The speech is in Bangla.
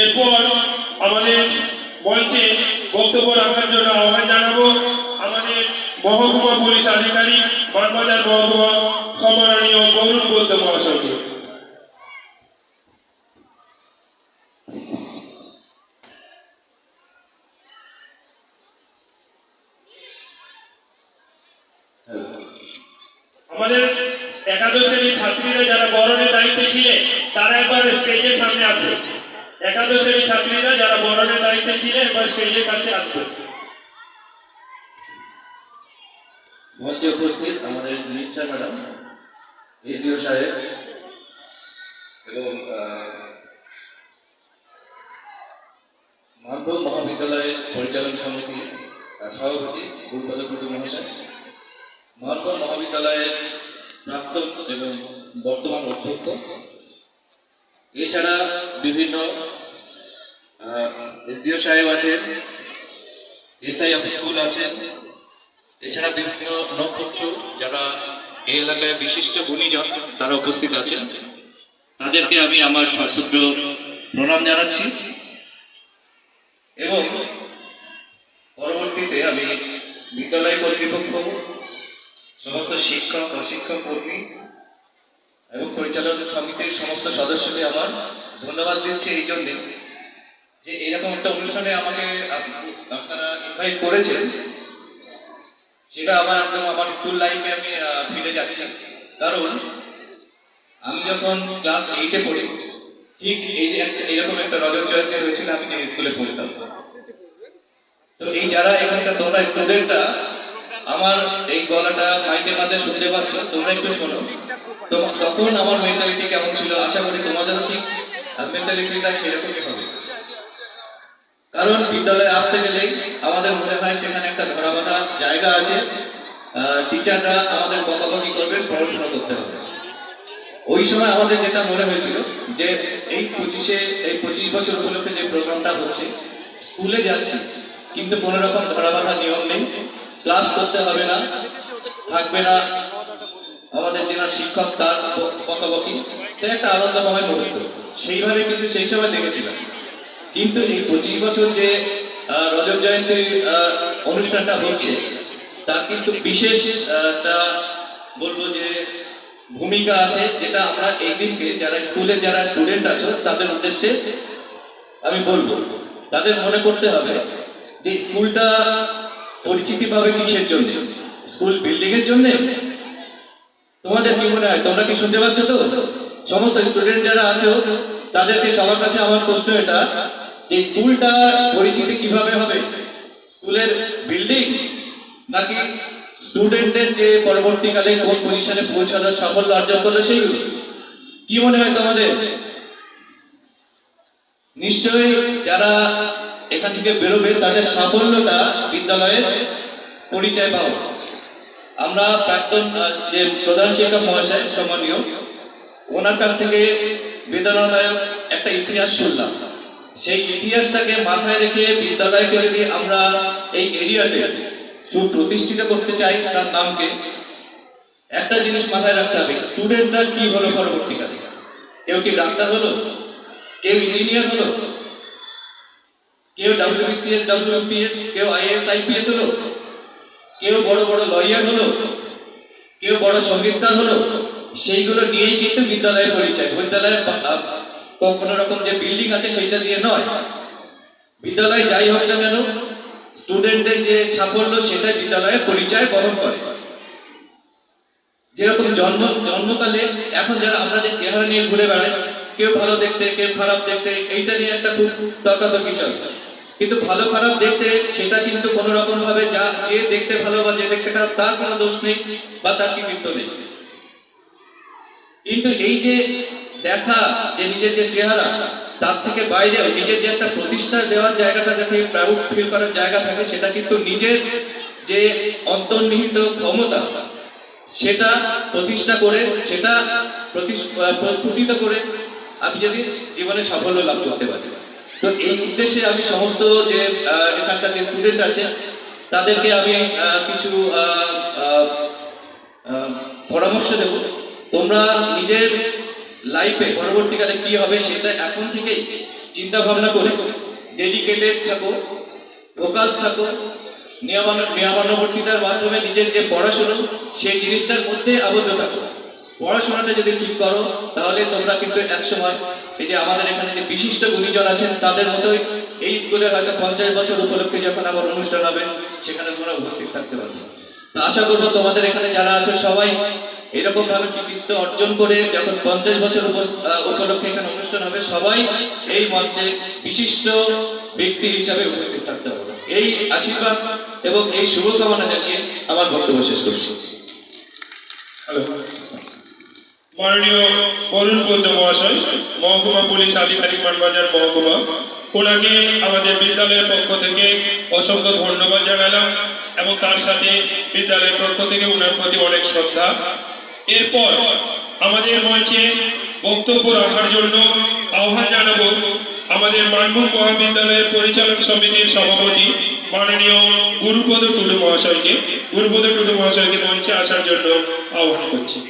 এরপর আমাদের মঞ্চে বক্তব্য রাখার জন্য আহ্বান জানাব আমাদের মহকুমা পুলিশ আধিকারিক, মানবাজার মহকুমা সম্মাননীয় বরুণ বৌদ্ধ মহাশয়কে। আমাদের একাদশ শ্রেণির ছাত্রীরা যারা বরণের দায়িত্বে ছিলেন, তারা একবার স্টেজের সামনে আসবে। একাদশ শ্রেণির ছাত্রীরা যারা বরণের দায়িত্বে ছিলেন এবার স্টেজের কাছে আসবে। মঞ্চে উপস্থিত আমাদের মিনিস্টার ম্যাডাম, এসডিও সাহেব, এবং মানভোগ মহাবিদ্যালয়ের পরিচালন সমিতি সভাপতি, গুরুপদ কুটু মহাশয়। মানভোগ মহাবিদ্যালয়ের প্রাক্তন এবং বর্তমান অধ্যক্ষ এছাড়া বিভিন্ন এসডিও সাহেব আছেন, এসআই অফ স্কুল আছে এছাড়া বিভিন্ন নক্ষত্র যারা এই এলাকায় বিশিষ্ট গুণীজন, তারা উপস্থিত আছেন। তাদেরকে আমি আমার সশ্রদ্ধ প্রণাম জানাচ্ছি। এবং পরবর্তীতে আমি বিদ্যালয় কর্তৃপক্ষ, সমস্ত শিক্ষক, অশিক্ষক কর্মী এবং পরিচালক সমিতির সমস্ত সদস্যকে আমার ধন্যবাদ দিচ্ছি এই জন্যে যে এরকম একটা অনুষ্ঠানে আমাকে আপ- আপনারা ইনভাইট করেছেন, সেটা আমার একদম আমার স্কুল লাইফে আমি ফিরে যাচ্ছি। কারণ আমি যখন ক্লাস এইটে পড়ি, ঠিক এই এরকম একটা রজত জয়ন্তী হয়েছিল, আমি যে স্কুলে পড়তাম। তো এই যারা এখানকার তোমরা স্টুডেন্টরা আমার এই গলাটা মাইকের মাঝে শুনতে পাচ্ছ, তোমরা একটু শোনো। তো তখন আমার মেন্টালিটি কেমন ছিল? আশা করি তোমাদের ঠিক। মেন্টালিটিটা সেরকমই হবে। কারণ বিদ্যালয়ে আসতে গেলেই আমাদের মনে হয় সেখানে একটা ধরাবাঁধা জায়গা আছে। টিচাররা আমাদের বকাবকি করবেন পড়াশোনা করতে হবে। ওই সময় আমাদের যেটা মনে হয়েছিল, যে এই পঁচিশে, এই পঁচিশ বছর উপলক্ষে যে প্রোগ্রামটা হচ্ছে, স্কুলে যাচ্ছি, কিন্তু কোনো রকম ধরাবাঁধা নিয়ম নেই। ক্লাস করতে হবে না থাকবে না। আমাদের যারা শিক্ষক তার বকাবকি একটা আনন্দময় মুহূর্ত। সেইভাবে কিন্তু সেই সময় দেখেছিলাম। কিন্তু এই পঁচিশ বছর যে আহ, রজত জয়ন্তী অনুষ্ঠানটা হচ্ছে তার কিন্তু বিশেষ একটা বলব যে ভূমিকা আছে যেটা আমরা এই দিনকে যারা স্কুলে যারা স্টুডেন্ট আছো তাদের উদ্দেশ্যে আমি বলব। তাদের মনে করতে হবে যে স্কুলটা পরিচিতি পাবে কিসের জন্য? স্কুল বিল্ডিং এর জন্য? তোমাদের কি মনে হয়? তোমরা কি শুনতে পাচ্ছ তো? সমস্ত স্টুডেন্ট যারা আছো, তাদেরকে সবার কাছে আমার প্রশ্ন এটা, যে স্কুলটা পরিচিতি কীভাবে হবে? স্কুলের বিল্ডিং নাকি স্টুডেন্টদের যে পরবর্তীকালে কোন পজিশনে পৌঁছানোর সাফল্য অর্জন করল সেইগুলো কি মনে হয় তোমাদের? নিশ্চয়ই যারা এখান থেকে বেরোবে তাদের সাফল্যটা বিদ্যালয়ের পরিচয় পাওয়া আমরা প্রাক্তন যে প্রধান শিক্ষক মহাশয়, সম্মানীয়, ওনার কাছ থেকে বেদনাদায়ক একটা ইতিহাস শুনলাম। সেই ইতিহাসটাকে মাথায় রেখে বিদ্যালয়কে যদি আমরা এই এরিয়াতে সুপ্রতিষ্ঠিত করতে চাই তার নামকে, একটা জিনিস মাথায় রাখতে হবে স্টুডেন্টরা কি হলো পরবর্তীকালে? কেউ কি ডাক্তার হলো? কেউ ইঞ্জিনিয়ার হলো? কেউ ডাব্লিউবিসিএস ডাব্লিউপিএস কেউ আইএস আইপিএস হলো, কেউ বড় বড় লয়ার হলো, কেউ বড় সঙ্গীতকার হলো, সেইগুলো নিয়েই কিন্তু বিদ্যালয়ের পরিচয়। বিদ্যালয়ের কোনো রকম যে বিল্ডিং আছে সেইটা দিয়ে নয়। বিদ্যালয় যাই হোক না কেন স্টুডেন্টদের যে সাফল্য সেটা বিদ্যালয়ের পরিচয় বহন করে। যেরকম জন্ম, জন্মকালে এখন যারা আমরা যে চেহারা নিয়ে ঘুরে বেড়াই, কেউ ভালো দেখতে, কেউ খারাপ দেখতে, এইটা নিয়ে একটা খুব তর্কাতর্কি চলে। কিন্তু ভালো খারাপ দেখতে সেটা কিন্তু কোন রকম ভাবে যা যে দেখতে ভালো বা যে দেখতে খারাপ, তার কোনো দোষ নেই বা তার কৃতিত্ব নেই। কিন্তু এই যে দেখা যে নিজের যে চেহারা, তার থেকে বাইরে নিজের যে একটা প্রতিষ্ঠা দেওয়ার জায়গাটা যাতে প্রাউড ফিল করার জায়গা থাকে, সেটা কিন্তু নিজের যে অন্তর্নিহিত ক্ষমতা, সেটা প্রতিষ্ঠা করে, সেটা প্রস্ফুটিত করে আপনি যদি জীবনে সাফল্য লাভ করতে পারি তো এই উদ্দেশ্যে আমি সমস্ত যে এখানকার যে স্টুডেন্ট আছে, তাদেরকে আমি কিছু পরামর্শ দেব। তোমরা নিজের লাইফে পরবর্তীকালে কি হবে সেটা এখন থেকেই চিন্তা ভাবনা করে ডেডিকেটেড থাকো ফোকাস থাকো, নিয়মান- নিয়মানুবর্তিতার মাধ্যমে নিজের যে পড়াশুনো, সেই জিনিসটার মধ্যে আবদ্ধ থাকো। পড়াশোনাটা যদি ঠিক করো, তাহলে তোমরা কিন্তু একসময় এই যে আমাদের এখানে যে বিশিষ্ট গুণীজন আছেন, তাদের মতোই এই স্কুলের হয়তো পঞ্চাশ বছর উপলক্ষে যখন আবার অনুষ্ঠান হবে, সেখানে তোমরা উপস্থিত থাকতে পারবে। তো আশা করব তোমাদের এখানে যারা আছে সবাই এরকম ভাবে কৃতিত্ব অর্জন করে যখন পঞ্চাশ বছর উপলক্ষে এখানে অনুষ্ঠান হবে, সবাই এই মঞ্চে বিশিষ্ট ব্যক্তি হিসাবে উপস্থিত থাকতে হবে। এই আশীর্বাদ এবং এই শুভকামনা জানিয়ে আমার বক্তব্য শেষ করছি। হ্যালো। মাননীয় অরুণ পদ্ম মহাশয়, মহকুমা পুলিশ আধিকারিক মানবাজার মহকুমা, ওনাকে আমাদের বিদ্যালয়ের পক্ষ থেকে অসংখ্য ধন্যবাদ জানালাম এবং তার সাথে বিদ্যালয়ের পক্ষ থেকে ওনার প্রতি অনেক শ্রদ্ধা। এরপর আমাদের মঞ্চে বক্তব্য রাখার জন্য আহ্বান জানাব আমাদের মানভূম মহাবিদ্যালয়ের পরিচালক সমিতির সভাপতি মাননীয় গুরুপদ টুডু মহাশয়কে। গুরুপদ টুডু মহাশয়কে মঞ্চে আসার জন্য আহ্বান করছি।